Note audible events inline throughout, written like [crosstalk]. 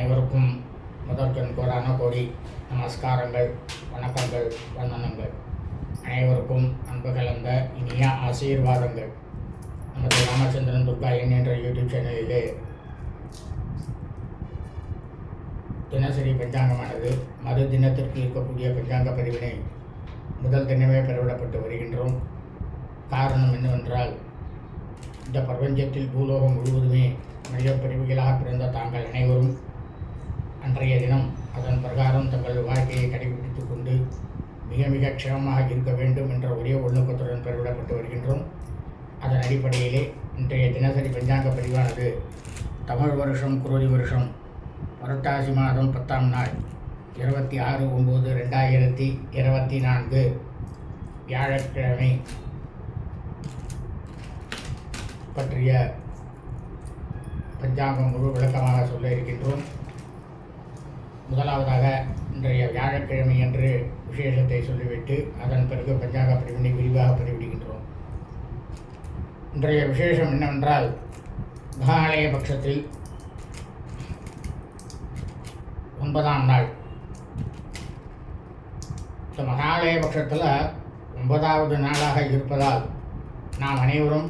அனைவருக்கும் முதற்கண் கோடான கோடி நமஸ்காரங்கள் வணக்கங்கள் வந்தனங்கள். அனைவருக்கும் அன்பு கலந்த இனிய ஆசீர்வாதங்கள். நமது ராமச்சந்திரன் துர்கா என் என்ற யூடியூப் சேனலிலே தினசரி பஞ்சாங்கமானது மறு தினத்திற்கு இருக்கக்கூடிய பஞ்சாங்க பதிவினை முதல் தினமே பெறவிடப்பட்டு வருகின்றோம். காரணம் என்னவென்றால் இந்த பிரபஞ்சத்தில் பூலோகம் முழுவதுமே மனித பிரிவுகளாக பிறந்த தாங்கள் அனைவரும் அன்றைய தினம் அதன் பிரகாரம் தங்கள் வாழ்க்கையை கடைபிடித்துக் கொண்டு மிக மிக க்ஷமமாக இருக்க வேண்டும் என்ற ஒரே உள்நோக்கத்துடன் பெறவிடப்பட்டு வருகின்றோம். அதன் அடிப்படையிலே இன்றைய தினசரி பஞ்சாங்க பதிவானது தமிழ் வருஷம் குரோதி வருஷம் புரட்டாசி மாதம் பத்தாம் நாள் இருபத்தி ஆறு ஒம்பது ரெண்டாயிரத்தி இருபத்தி நான்கு வியாழக்கிழமை பற்றிய பஞ்சாங்கம் முழு விளக்கமாக சொல்ல இருக்கின்றோம். முதலாவதாக இன்றைய வியாழக்கிழமை என்று விசேஷத்தை சொல்லிவிட்டு அதன் பிறகு பஞ்சாங்க பிரிவினை விரிவாக பிரிவிடுகின்றோம் இன்றைய விசேஷம் என்னவென்றால் மகாலய பட்சத்தில் ஒன்பதாம் நாள். இந்த மகாலய பட்சத்தில் ஒன்பதாவது நாளாக இருப்பதால் நாம் அனைவரும்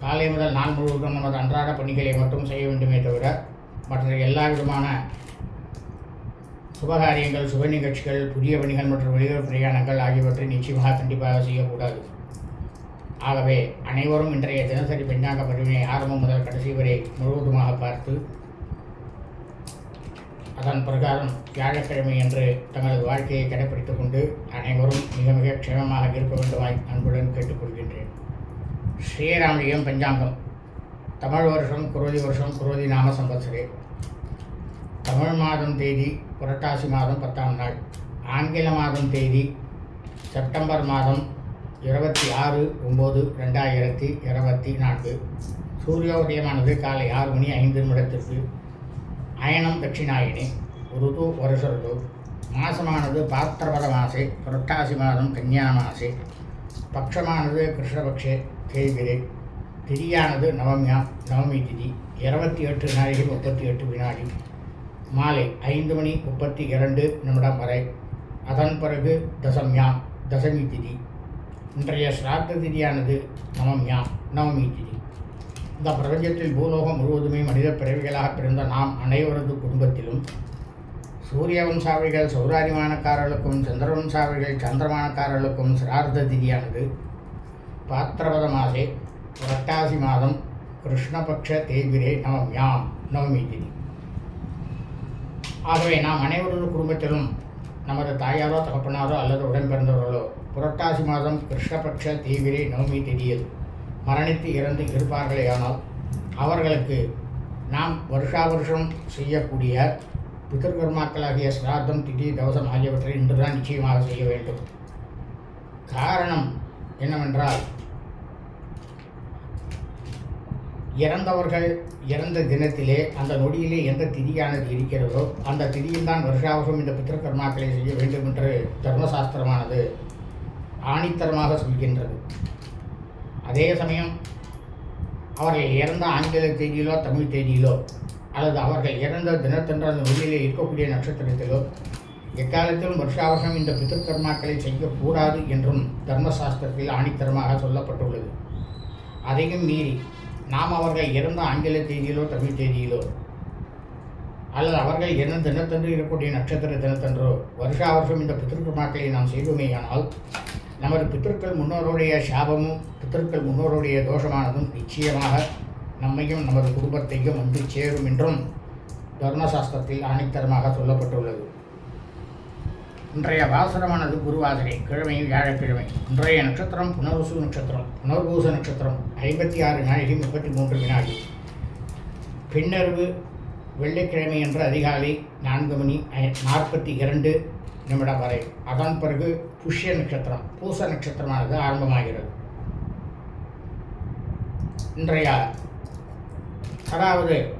காலை முதல் நாள் முழுவதும் நமது அன்றாட பணிகளை மட்டும் செய்ய வேண்டுமே தவிர மற்ற எல்லா விதமான சுபகாரியங்கள் சுப நிகழ்ச்சிகள் புதிய பணிகள் மற்றும் வெளியூர் பிரயாணங்கள் ஆகியவற்றை நிச்சயமாக கண்டிப்பாக செய்யக்கூடாது. ஆகவே அனைவரும் இன்றைய தினசரி பெண்ணாக பதிவினை ஆரம்பம் முதல் கடைசி வரை முழுவதுமாக பார்த்து அதன் பிரகாரம் வியாழக்கிழமை என்று தங்களது வாழ்க்கையை கடைப்பிடித்துக் கொண்டு அனைவரும் மிக மிக க்ஷேமமாக இருக்க வேண்டுமாய் அன்புடன் கேட்டுக்கொள்கின்றேன். ஸ்ரீராமலியம் பஞ்சாங்கம். தமிழ் வருஷம் குரோதி வருஷம் குரோதி நாம சம்பத்சரே. தமிழ் மாதம் தேதி புரட்டாசி மாதம் பத்தாம் நாள். ஆங்கில மாதம் தேதி செப்டம்பர் மாதம் இருபத்தி ஆறு ஒம்பது ரெண்டாயிரத்தி இருபத்தி நான்கு. சூரியோதயமானது காலை ஆறு மணி ஐந்து நிமிடத்திற்கு. அயனம் தட்சிணாயினி ருது வருஷ ருது மாசமானது பாத்திரபத மாசே புரட்டாசி மாதம் கன்னியா மாசே. பக்ஷமானது கிருஷ்ணபக்ஷே தேய்பிரே. திதியானது நவமியா நவமி திதி இருபத்தி எட்டு நாளைக்கு முப்பத்தி எட்டு வினாடி. மாலை ஐந்து மணி முப்பத்தி இரண்டு நிமிடம் வரை. அதன் பிறகு தசம்யாம் தசமி திதி. இன்றைய சிராத்த திதியானது நவம்யாம் நவமி திதி. இந்த பிரபஞ்சத்தில் பூலோகம் முழுவதுமே மனித பிறவிகளாக பிறந்த நாம் அனைவரது குடும்பத்திலும் சூரிய வம்சாவிகள் சௌராரிமானக்காரர்களுக்கும் சந்திரவம்சாவளிகள் சந்திரமானக்காரர்களுக்கும் சிரார்த்த திதியானது பாத்திரபத மாசே புரட்டாசி மாதம் கிருஷ்ணபக்ஷ தேவிரே நவம்யாம் நவமி திதி. ஆகவே நாம் அனைவரது குடும்பத்திலும் நமது தாயாரோ தகப்பனாரோ அல்லது உடன் பிறந்தவர்களோ புரட்டாசி மாதம் கிருஷ்ணபக்ஷ தீவிரை நவமி திதியில் மரணித்து இறந்து இருப்பார்களேயானால் அவர்களுக்கு நாம் வருஷா வருஷம் செய்யக்கூடிய பிதர்கர்மாக்களாகிய சிராத்தம் திதி தவசம் ஆகியவற்றை இன்றுதான் நிச்சயமாக செய்ய வேண்டும். காரணம் என்னவென்றால் இறந்தவர்கள் இறந்த தினத்திலே அந்த நொடியிலே எந்த திதியானது இருக்கிறதோ அந்த திதியில்தான் வருஷாவசம் இந்த பித்திருக்கர்மாக்களை செய்ய வேண்டும் என்று தர்மசாஸ்திரமானது ஆணித்தரமாக சொல்கின்றது. அதே சமயம் அவர்கள் இறந்த ஆங்கில தேதியிலோ தமிழ் தேதியிலோ அல்லது அவர்கள் இறந்த தினத்தன்று அந்த நொடியிலே இருக்கக்கூடிய நட்சத்திரத்திலோ எக்காலத்திலும் வருஷாவசம் இந்த பித்திருக்கர்மாக்களை செய்யக்கூடாது என்றும் தர்மசாஸ்திரத்தில் ஆணித்தரமாக சொல்லப்பட்டுள்ளது. அதையும் மீறி நாம் அவர்கள் இறந்த ஆங்கில தேதியிலோ தமிழ் தேதியிலோ அல்லது அவர்கள் இறந்த தினத்தன்று இருக்கக்கூடிய நட்சத்திர தினத்தன்றோ வருஷா வருஷம் இந்த பித்திருக்கர்மாக்களை நாம் செய்வோமேயானால் நமது பித்திருக்கள் முன்னோருடைய சாபமும் பித்திருக்கள் முன்னோருடைய தோஷமானதும் நிச்சயமாக நம்மையும் நமது குடும்பத்தையும் வந்து சேரும் என்றும் தர்மசாஸ்திரத்தில் ஆணித்தரமாக சொல்லப்பட்டுள்ளது. இன்றைய வாசனமானது குருவாசனை கிழமை வியாழக்கிழமை. இன்றைய நட்சத்திரம் புனர்வசு நட்சத்திரம் புனர்பூச நட்சத்திரம் ஐம்பத்தி ஆறு நாழிகை முப்பத்தி மூன்று வினாடி. பின்னர்வு வெள்ளிக்கிழமை என்று அதிகாலை நான்கு மணி ஐ- நாற்பத்தி இரண்டு நிமிடம் வரை. அதன் பிறகு புஷ்ய நட்சத்திரம் பூச நட்சத்திரமானது ஆரம்பமாகிறது. இன்றைய அதாவது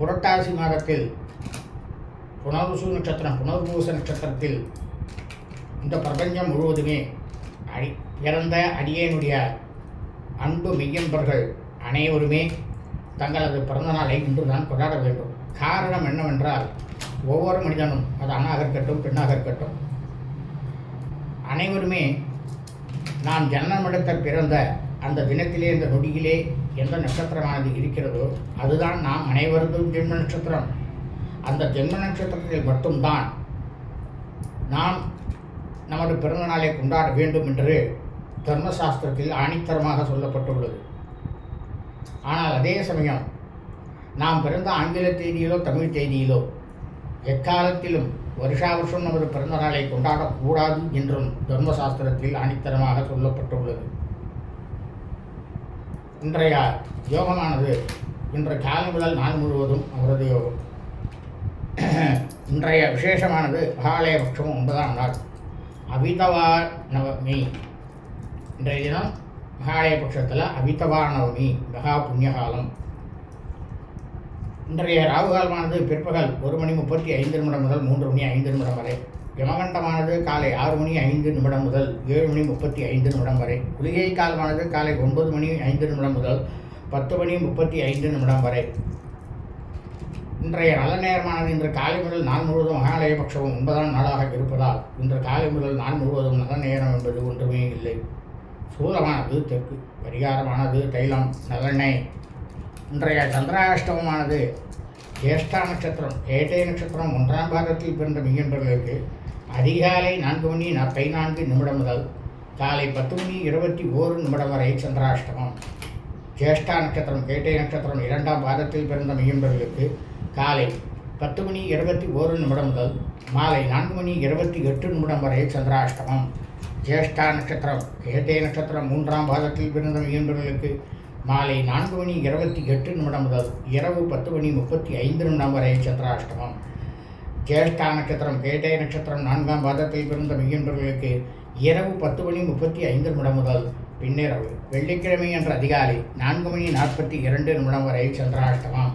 புரட்டாசி மாதத்தில் புனர்வசு நட்சத்திரம் புனர்பூச நட்சத்திரத்தில் இந்த பிரபஞ்சம் முழுவதுமே அடி பிறந்த அடியேனுடைய அன்பு மெய்யன்பர்கள் அனைவருமே தங்களது பிறந்த நாளை இன்று தான் கொண்டாட வேண்டும். காரணம் என்னவென்றால் ஒவ்வொரு மனிதனும் அது ஆணாக இருக்கட்டும் பெண்ணாக இருக்கட்டும் அனைவருமே நாம் ஜனனமிடத்தில் பிறந்த அந்த தினத்திலே இந்த நொடியிலே எந்த நட்சத்திரமானது இருக்கிறதோ அதுதான் நாம் அனைவரதும் ஜென்ம நட்சத்திரம். அந்த ஜென்ம நட்சத்திரத்தில் மட்டும்தான் நாம் நமது பிறந்த நாளை கொண்டாட வேண்டும் என்று தர்மசாஸ்திரத்தில் ஆணித்தரமாக சொல்லப்பட்டுள்ளது. ஆனால் அதே சமயம் நாம் பிறந்த ஆங்கில தேதியிலோ தமிழ் தேதியிலோ எக்காலத்திலும் வருஷா வருஷம் நமது பிறந்த நாளை கொண்டாடக்கூடாது என்றும் தர்மசாஸ்திரத்தில் ஆணித்தரமாக சொல்லப்பட்டுள்ளது. இன்றைய யோகமானது இன்று காலை முதல் நாள் முழுவதும் அவரது யோகம். [clears throat] இன்றைய விசேஷமானது மகாலய பட்சம் ஒன்பதாம் நாள். அவிதவா நவமி இன்றைய தினம் மகாலய பட்சத்தில் அவிதவா நவமி மகா புண்ணியகாலம். இன்றைய ராகுகாலமானது பிற்பகல் ஒரு மணி முப்பத்தி ஐந்து நிமிடம் முதல் மூன்று மணி ஐந்து நிமிடம் வரை. யமகண்டமானது காலை ஆறு மணி ஐந்து நிமிடம் முதல் ஏழு மணி முப்பத்தி ஐந்து நிமிடம் வரை. குளிகை காலமானது காலை ஒன்பது மணி ஐந்து நிமிடம் முதல் பத்து மணி முப்பத்தி ஐந்து நிமிடம் வரை. இன்றைய நல்ல நேரமானது இன்று காலை முதல் நாள் முழுவதும் மகாலய பட்சமும் ஒன்பதாம் நாளாக இருப்பதால் இன்று காலை முதல் நாள் முழுவதும் நல்ல நேரம் என்பது ஒன்றுமே இல்லை. சூலமானது தெற்கு பரிகாரமானது தைலம் நல்லெண்ணெய். இன்றைய சந்திராஷ்டமமானது ஜேஷ்டா நட்சத்திரம் ஏட்டை நட்சத்திரம் ஒன்றாம் பாகத்தில் பிறந்த மெய்யன்பர்களுக்கு அதிகாலை நான்கு மணி நா- பதினான்கு நிமிடம் முதல் காலை பத்து மணி இருபத்தி ஓரு நிமிடம் வரை சந்திராஷ்டமம். ஜேஷ்டா நட்சத்திரம் கேட்டை நட்சத்திரம் இரண்டாம் பாதத்தில் பிறந்த மெய்யன்பர்களுக்கு காலை பத்து மணி இருபத்தி ஓரு நிமிடம் முதல் மாலை நான்கு மணி இருபத்தி எட்டு நிமிடம் வரை சந்திராஷ்டமம். ஜேஷ்டா நட்சத்திரம் கேட்டே நட்சத்திரம் மூன்றாம் பாதத்தில் பிறந்த மெய்யன்பர்களுக்கு மாலை நான்கு மணி இருபத்தி எட்டு நிமிடம் முதல் இரவு பத்து மணி முப்பத்தி ஐந்து நிமிடம் வரை சந்திராஷ்டமம். ஜேஷ்டா நட்சத்திரம் கேட்டை நட்சத்திரம் நான்காம் பாதத்தில் பிறந்த மிகின்றவர்களுக்கு இரவு பத்து மணி முப்பத்தி ஐந்து நிமிடம் முதல் பின்னிரவு. வெள்ளிக்கிழமை என்ற அதிகாலை நான்கு மணி நாற்பத்தி இரண்டு நிமிடம் வரை சந்திராஷ்டமம்.